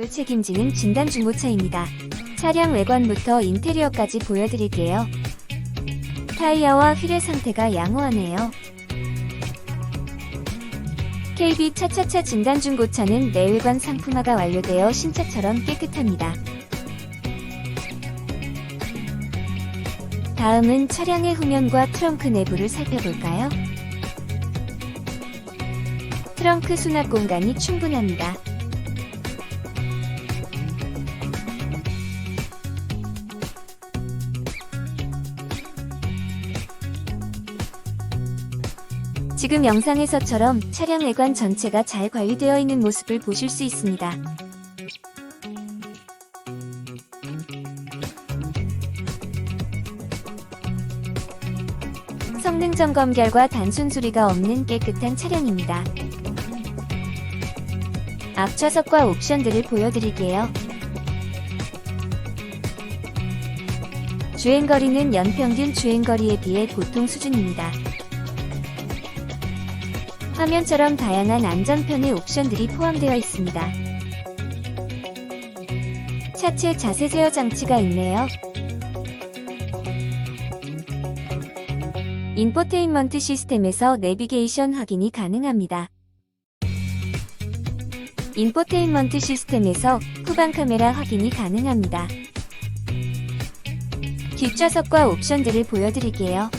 을 책임지는 진단 중고차입니다. 차량 외관부터 인테리어까지 보여드릴게요. 타이어와 휠의 상태가 양호하네요. KB 차차차 진단 중고차는 내외관 상품화가 완료되어 신차처럼 깨끗합니다. 다음은 차량의 후면과 트렁크 내부를 살펴볼까요? 트렁크 수납 공간이 충분합니다. 지금 영상에서처럼 차량 외관 전체가 잘 관리되어 있는 모습을 보실 수 있습니다. 성능 점검 결과 단순 소리가 없는 깨끗한 차량입니다. 앞좌석과 옵션들을 보여드릴게요. 주행거리는 연평균 주행거리에 비해 보통 수준입니다. 화면처럼 다양한 안전편의 옵션들이 포함되어 있습니다. 차체 자세 제어 장치가 있네요. 인포테인먼트 시스템에서 내비게이션 확인이 가능합니다. 인포테인먼트 시스템에서 후방 카메라 확인이 가능합니다. 뒷좌석과 옵션들을 보여드릴게요.